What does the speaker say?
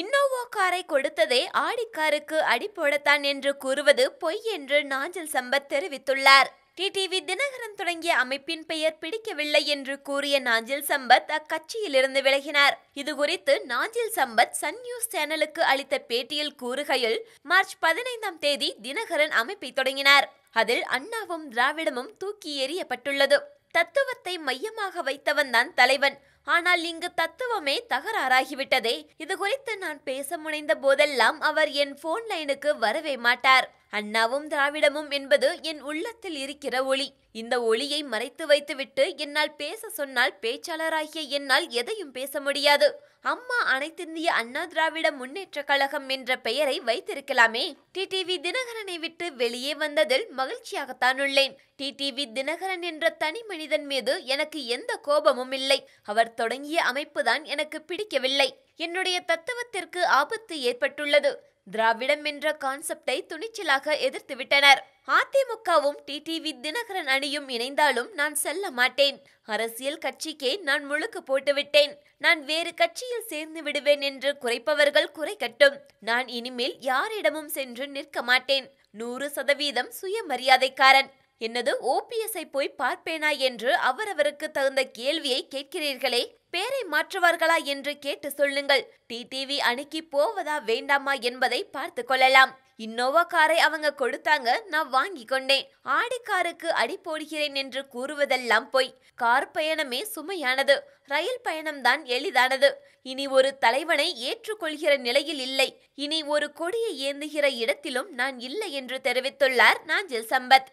Innova காரை கொடுத்ததே ஆடிக்காருக்கு அடிப்போடத்தான் என்று கூறுவது பொய் என்று நாஞ்சில் சம்பத் தெரிவித்துள்ளார். டிடிவி தினகரன் தொடங்கிய அமைப்பின் பெயர் பிடிக்கவில்லை என்று கூறிய நாஞ்சில் சம்பத் அக்கட்சியிலிருந்து விலகினார். இதுகுறித்து நாஞ்சில் சம்பத் சன் நியூஸ் சேனலுக்கு அளித்த பேட்டியில் கூறுகையில் மார்ச் பதினைந்தாம் தேதி தினகரன் அமைப்பை தொடங்கினார். அதில் அண்ணாவும் திராவிடமும் தூக்கி எறியப்பட்டுள்ளது. தத்துவத்தை மையமாக வைத்தவன்தான் தலைவன். ஆனால் இங்கு தத்துவமே தகராறாகிவிட்டதே. இது குறித்து நான் பேச முனைந்த போதெல்லாம் அவர் என் போன் லைனுக்கு வரவே மாட்டார். அண்ணாவும் திராவிடமும் என்பது என் உள்ளத்தில் இருக்கிற ஒளி. இந்த ஒளியை மறைத்து வைத்துவிட்டு என்னால் பேச சொன்னால் பேச்சாளராகிய என்னால் எதையும் பேச முடியாது. அம்மா அனைத்திந்திய அண்ணா திராவிட முன்னேற்ற கழகம் என்ற பெயரை வைத்திருக்கலாமே. டிடிவி தினகரனை விட்டு வெளியே வந்ததில் மகிழ்ச்சியாகத்தான் உள்ளேன். டிடிவி தினகரன் என்ற தனி மனிதன் மீது எனக்கு எந்த கோபமும் இல்லை. அவர் தொடங்கிய அமைப்புதான் எனக்கு பிடிக்கவில்லை. என்னுடைய தத்துவத்திற்கு ஆபத்து ஏற்பட்டுள்ளது. திராவிடம் என்ற கான்செப்டை துணிச்சலாக எதிர்த்துவிட்டனர் அதிமுகவும் டிடிவி தினகரன் அணியும் இணைந்தாலும் நான் செல்ல மாட்டேன். அரசியல் கட்சிக்கே நான் முழுக்கு போட்டுவிட்டேன் நான் வேறு கட்சியில் சேர்ந்து விடுவேன் என்று குறைப்பவர்கள் குறைக்கட்டும் நான் இனிமேல் யாரிடமும் சென்று நிற்க மாட்டேன். நூறு சதவீதம் சுயமரியாதைக்காரன். என்னது ஓபிஎஸ்ஐ போய் பார்ப்பேனா என்று அவரவருக்கு தகுந்த கேள்வியை கேட்கிறீர்களே? பேரை மாற்றுவார்களா என்று கேட்டு சொல்லுங்கள். டிடிவி அணுக்கி போவதா வேண்டாமா என்பதை பார்த்து கொள்ளலாம். இன்னோவா காரை அவங்க கொடுத்தாங்க நான் வாங்கி கொண்டேன். ஆடி காருக்கு அடி போடுகிறேன் என்று கூறுவதெல்லாம் பொய். கார் பயணமே சுமையானது. ரயில் பயணம்தான் எளிதானது. இனி ஒரு தலைவனை ஏற்றுக்கொள்கிற நிலையில் இல்லை. இனி ஒரு கொடியை ஏந்துகிற இடத்திலும் நான் இல்லை என்று தெரிவித்துள்ளார் நாஞ்சில் சம்பத்.